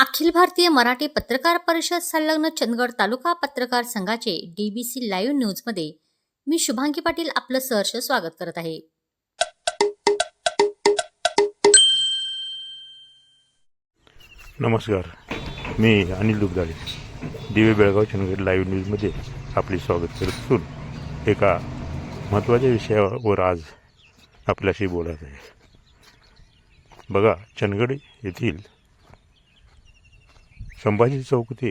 अखिल भारतीय मराठी पत्रकार परिषद संलग्न चंदगड तालुका पत्रकार संघाचे डीबीसी लाईव्ह न्यूजमध्ये मी शुभांगी पाटील आपलं सहर्ष स्वागत करत आहे. नमस्कार. मी अनिल दुगदाळे दिवे बेळगाव चंदगड लाईव्ह न्यूजमध्ये आपले स्वागत करत असून एका महत्त्वाच्या विषयावर आज आपल्याशी बोलत आहे. बघा चंदगड येथील संभाजी चौक ते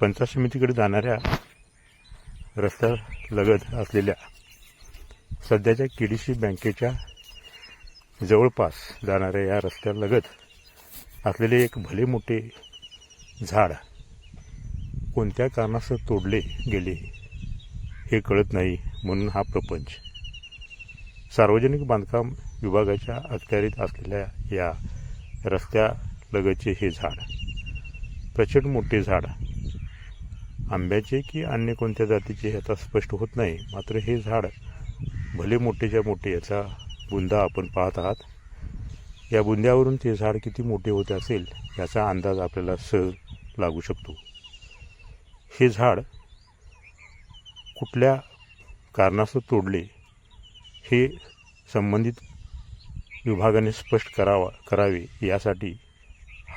पंचायत समितीकडे जाणाऱ्या रस्त्यालगत असलेल्या सध्याच्या के डी सी बँकेच्या जवळपास जाणाऱ्या या रस्त्यालगत असलेले एक भले मोठे झाड कोणत्या कारणास्तव तोडले गेले हे कळत नाही म्हणून हा प्रपंच सार्वजनिक बांधकाम विभागाच्या अखत्यारीत असलेल्या या रस्त्या लगतचे हे झाड. प्रचंड मोठे झाड. आंब्याचे की अन्य कोणत्या जातीचे आता स्पष्ट होत नाही. मात्र हे झाड भले मोठेच्या मोठे याचा बुंदा आपण पाहत आहात. या बुंद्यावरून ते झाड किती मोठे होत असेल याचा अंदाज आपल्याला सहज लागू शकतो. हे झाड कुठल्या कारणास्तव तोडले हे संबंधित विभागाने स्पष्ट करावा करावे यासाठी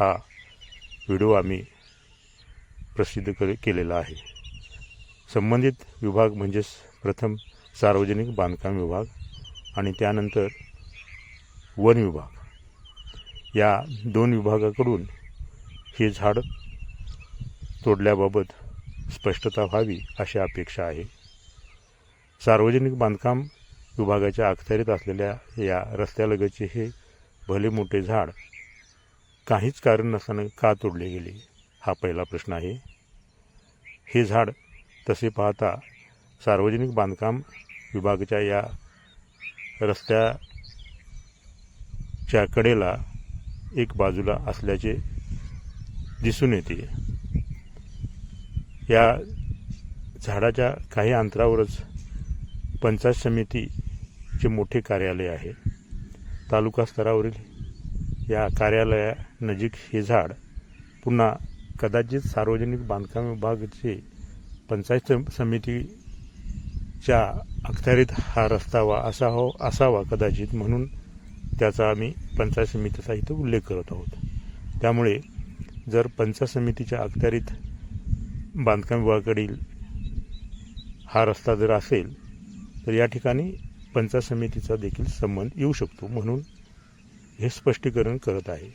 हा व्हिडिओ आम्ही प्रसिद्ध कर केलेला आहे. संबंधित विभाग म्हणजेच प्रथम सार्वजनिक बांधकाम विभाग आणि त्यानंतर वन विभाग. या दोन विभागाकडून हे झाड तोडल्याबाबत स्पष्टता व्हावी अशी अपेक्षा आहे. सार्वजनिक बांधकाम विभागाच्या अखत्यारीत असलेल्या या रस्त्यालगतचे हे भले मोठे झाड काहीच कारण नसताना का तोडले गेले? हा पहिला प्रश्न आहे. हे झाड तसे पाहता सार्वजनिक बांधकाम विभागाच्या या रस्त्याच्या कडेला एक बाजूला असल्याचे दिसून येते. या झाडाच्या काही अंतरावरच पंचायत समितीचे मोठे कार्यालय आहे. तालुका स्तरावरील या कार्यालयानजीक हे झाड पुन्हा कदाचित सार्वजनिक बांधकाम विभागाचे पंचायत समितीच्या अखत्यारीत हा रस्ता वा असा हो असावा कदाचित म्हणून त्याचा आम्ही पंचायत समितीचा इथं उल्लेख करत आहोत. त्यामुळे जर पंचायत समितीच्या अखत्यारीत बांधकाम विभागाकडील हा रस्ता जर असेल तर या ठिकाणी पंचायत समितीचा देखील संबंध येऊ शकतो म्हणून हे स्पष्टीकरण करत आहे.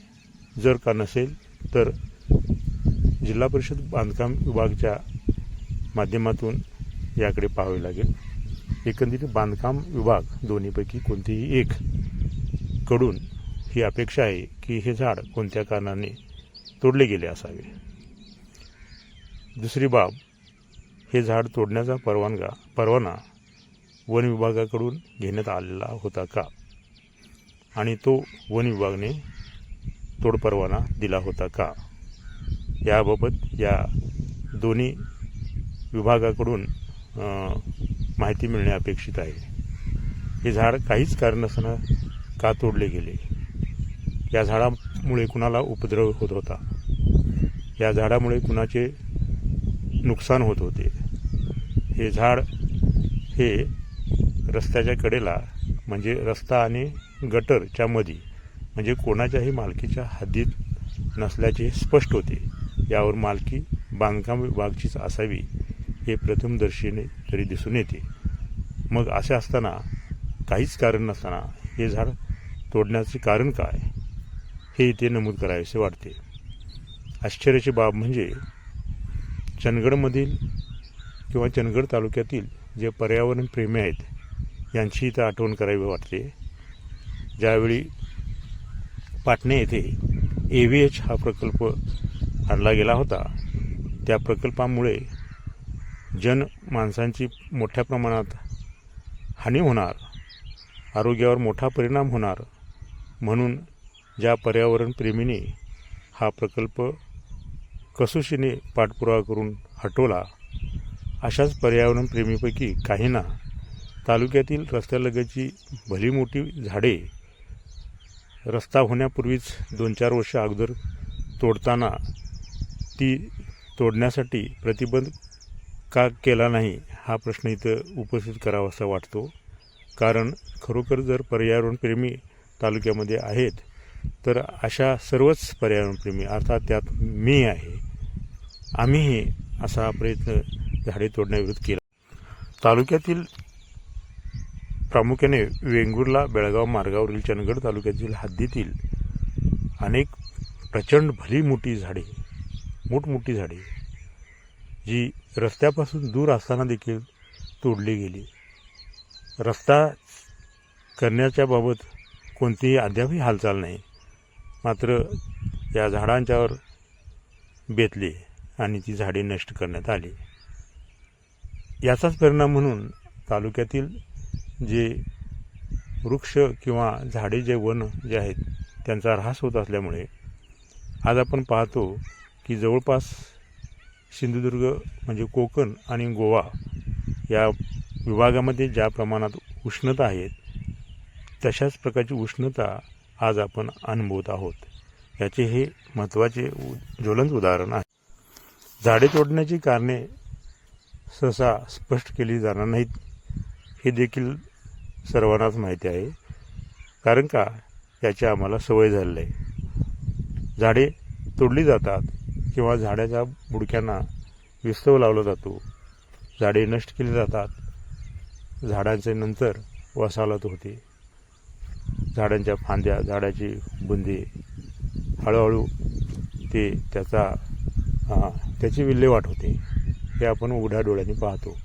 जर का नसेल तर जिल्हा परिषद बांधकाम विभागाच्या माध्यमातून याकडे पाहावे लागेल. एकंदरीत बांधकाम विभाग दोन्हीपैकी कोणतेही एक कडून ही अपेक्षा आहे की हे झाड कोणत्या कारणाने तोडले गेले असावे. दुसरी बाब हे झाड तोडण्याचा परवानगा परवाना वन विभागाकडून घेण्यात आलेला होता का? आणि तो वन विभागाने तोड परवाना दिला होता का? याबाबत या दोन्ही विभागाकडून माहिती मिळणे अपेक्षित आहे. हे झाड काहीच कारण का तोडले गेले? या झाडामुळे कुणाला उपद्रव होत होता? या झाडामुळे कुणाचे नुकसान होत होते? हे झाड हे रस्त्याच्या कडेला म्हणजे रस्ता आणि गटरच्या मध्ये म्हणजे कोणाच्याही मालकीच्या हद्दीत नसल्याचे स्पष्ट होते. यावर मालकी बांधकाम विभागचीच असावी हे प्रथमदर्शीने तरी दिसून येते. मग असे असताना काहीच कारण नसताना हे झाड तोडण्याचे कारण काय? हे इथे नमूद करावेसे वाटते. आश्चर्याची बाब म्हणजे चंदगडमधील किंवा चंदगड तालुक्यातील जे पर्यावरण प्रेमी आहेत यांची इथं आठवण करावी वाटते. ज्यावेळी पाटणे येथे ए व्ही एच हा प्रकल्प आणला गेला होता त्या प्रकल्पामुळे जन माणसांची मोठ्या प्रमाणात हानी होणार आरोग्यावर मोठा परिणाम होणार म्हणून ज्या पर्यावरणप्रेमीने हा प्रकल्प कसोशीने पाठपुरावा करून हटवला अशाच पर्यावरणप्रेमीपैकी काहींना तालुक्यातील रस्त्यालगतची भली मोठी झाडे रस्ता होण्यापूर्वीच दोन चार वर्ष अगोदर तोडताना ती तोडण्यासाठी प्रतिबंध का केला नाही हा प्रश्न इथं उपस्थित करावासा वाटतो. कारण खरोखर जर पर्यावरणप्रेमी तालुक्यामध्ये आहेत तर अशा सर्वच पर्यावरणप्रेमी अर्थात त्यात मी आहे आम्हीही असा प्रयत्न झाडे तोडण्याविरुद्ध केला. तालुक्यातील प्रामुख्याने वेंगुर्ला बेळगाव मार्गावरील चंदगड तालुक्यातील हद्दीतील अनेक प्रचंड भली मोठी झाडे मोठमोठी झाडे जी रस्त्यापासून दूर असताना देखील तोडली गेली. रस्ता करण्याच्या बाबत कोणतीही अद्यापही हालचाल नाही. मात्र या झाडांच्यावर बेतले आणि ती झाडे नष्ट करण्यात आली. याचाच परिणाम म्हणून तालुक्यातील जे वृक्ष किंवा झाडे जे वन जे आहेत त्यांचा ऱ्हास होत असल्यामुळे आज आपण पाहतो की जवळपास सिंधुदुर्ग म्हणजे कोकण आणि गोवा या विभागामध्ये ज्या प्रमाणात उष्णता आहेत तशाच प्रकारची उष्णता आज आपण अनुभवत आहोत. याचे हे महत्त्वाचे ज्वलंत उदाहरण आहे. झाडे तोडण्याची कारणे सहसा स्पष्ट केली जाणार नाहीत. हे देखील सर्वांनाच माहिती आहे. कारण का? याची आम्हाला सवय झालेली आहे. झाडे तोडली जातात किंवा झाडाच्या बुडक्यांना विस्तव लावला जातो. झाडे नष्ट केली जातात. झाडांचे नंतर वसालत होते. झाडांच्या फांद्या झाडाची बुंदी हळूहळू ते त्याचा त्याची विल्हेवाट होते. हे आपण उघड्या डोळ्यांनी पाहतो.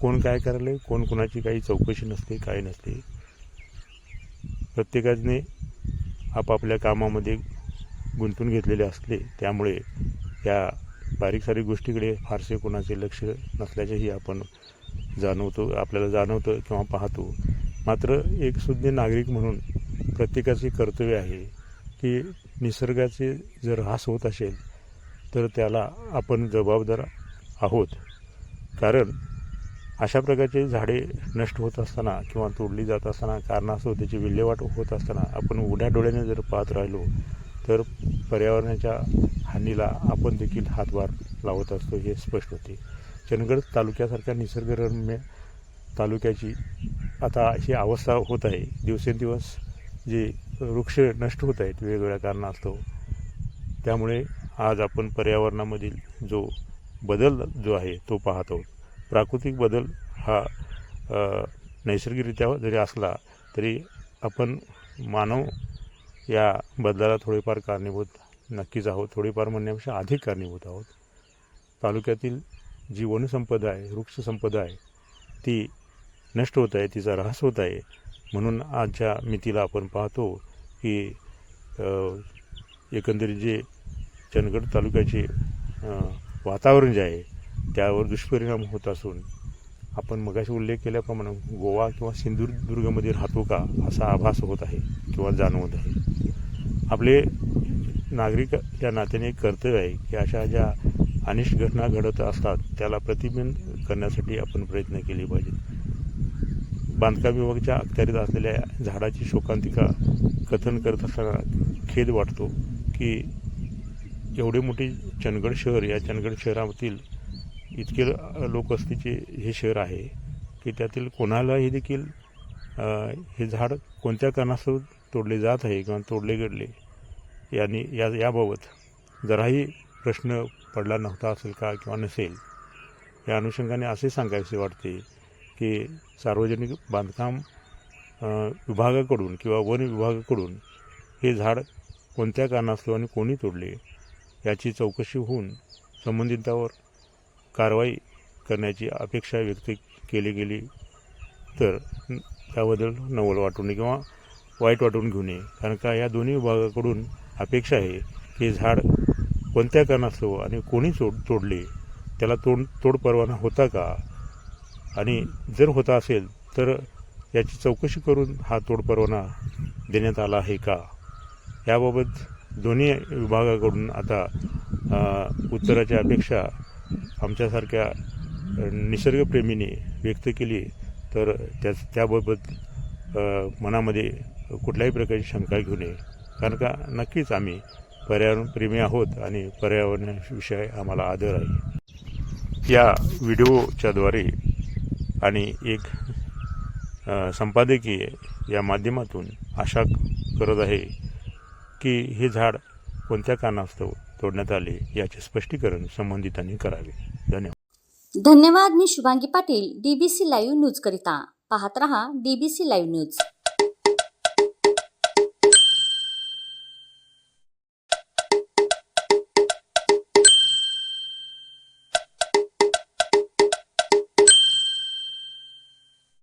कोण काय करायला कोण कोणाची काही चौकशी नसते काय नसते. प्रत्येकाने आपापल्या कामामध्ये गुंतून घेतलेले असले त्यामुळे या बारीक सारीक गोष्टीकडे फारसे कोणाचे लक्ष नसल्याचेही आपण जाणवतो आपल्याला जाणवतं किंवा पाहतो. मात्र एक सुज्ञ नागरिक म्हणून प्रत्येकाचे कर्तव्य आहे की निसर्गाचे जर ह्रास होत असेल तर त्याला आपण जबाबदार आहोत. कारण अशा प्रकारचे झाडे नष्ट होत असताना किंवा तोडली जात असताना कारणास्तव त्याची विल्हेवाट होत असताना आपण उघड्या डोळ्याने जर पाहत राहिलो तर पर्यावरणाच्या हानीला आपण देखील हातभार लावत असतो हे स्पष्ट होते. चंदगड तालुक्यासारख्या निसर्गरम्य तालुक्याची आता ही अवस्था होत आहे. दिवसेंदिवस जे वृक्ष नष्ट होत आहेत वेगवेगळ्या कारणास्तव त्यामुळे आज आपण पर्यावरणामधील जो बदल जो आहे तो पाहत आहोत. प्राकृतिक बदल हा नैसर्गिकरित्या जरी असला तरी आपण मानव या बदलाला थोडेफार कारणीभूत नक्कीच आहोत. थोडीफार म्हणण्यापेक्षा अधिक कारणीभूत आहोत. तालुक्यातील जी वनसंपदा आहे वृक्षसंपदा आहे ती नष्ट होत आहे तिचा ऱ्हास होत आहे. म्हणून आजच्या मितीला आपण पाहतो की एकंदरीत जे चंदगड तालुक्याचे वातावरण जे आहे त्यावर दुष्परिणाम होत असून आपण मगाशी उल्लेख केल्याप्रमाणे गोवा किंवा सिंधुदुर्गमध्ये राहतो का असा आभास होत आहे किंवा जाणवत आहे. आपले नागरिक या नात्याने कर्तव्य आहे की अशा ज्या अनिष्ट घटना घडत असतात त्याला प्रतिबंध करण्यासाठी आपण प्रयत्न केले पाहिजेत. बांधकाम विभागाच्या अखत्यारीत असलेल्या झाडाची शोकांतिका कथन करत असताना खेद वाटतो की एवढे मोठे चंदगड शहर या चंदगड शहरातील इतके लोकवस्तीचे हे शहर आहे की त्यातील कोणालाही देखील हे झाड कोणत्या कारणास्तव तोडले जात आहे किंवा तोडले गेले यांनी या याबाबत जराही प्रश्न पडला नव्हता असेल का किंवा नसेल या अनुषंगाने असे सांगायचे वाटते की सार्वजनिक बांधकाम विभागाकडून किंवा वन विभागाकडून हे झाड कोणत्या कारणास्तव आणि कोणी तोडले याची चौकशी होऊन संबंधितावर कारवाई करण्याची अपेक्षा व्यक्त केली गेली तर त्याबद्दल नवल वाटू नये किंवा वाईट वाटून घेऊ नये. कारण का या दोन्ही विभागाकडून अपेक्षा आहे की झाड कोणत्या कारणास्तव आणि कोणी तोड तोडले? त्याला तोड तोड परवाना होता का? आणि जर होता असेल तर याची चौकशी करून हा तोड परवाना देण्यात आला आहे का? याबाबत दोन्ही विभागाकडून आता उत्तराची अपेक्षा आमच्यासारख्या निसर्गप्रेमीने व्यक्त केली तर त्या त्याबाबत मनामध्ये कुठल्याही प्रकारची शंका घेऊ नये. कारण का नक्कीच आम्ही पर्यावरणप्रेमी आहोत आणि पर्यावरणाविषयी आम्हाला आदर आहे. या व्हिडिओच्याद्वारे आणि एक संपादकीय या माध्यमातून आशा करत आहे की हे झाड कोणत्या कारणास्तव तोडण्यात आले याचे स्पष्टीकरण संबंधितांनी करावे. धन्यवाद. धन्यवाद मी Shubhangi Patil DBC live news करिता. पाहत रहा डीबीसी लाईव्ह न्यूज.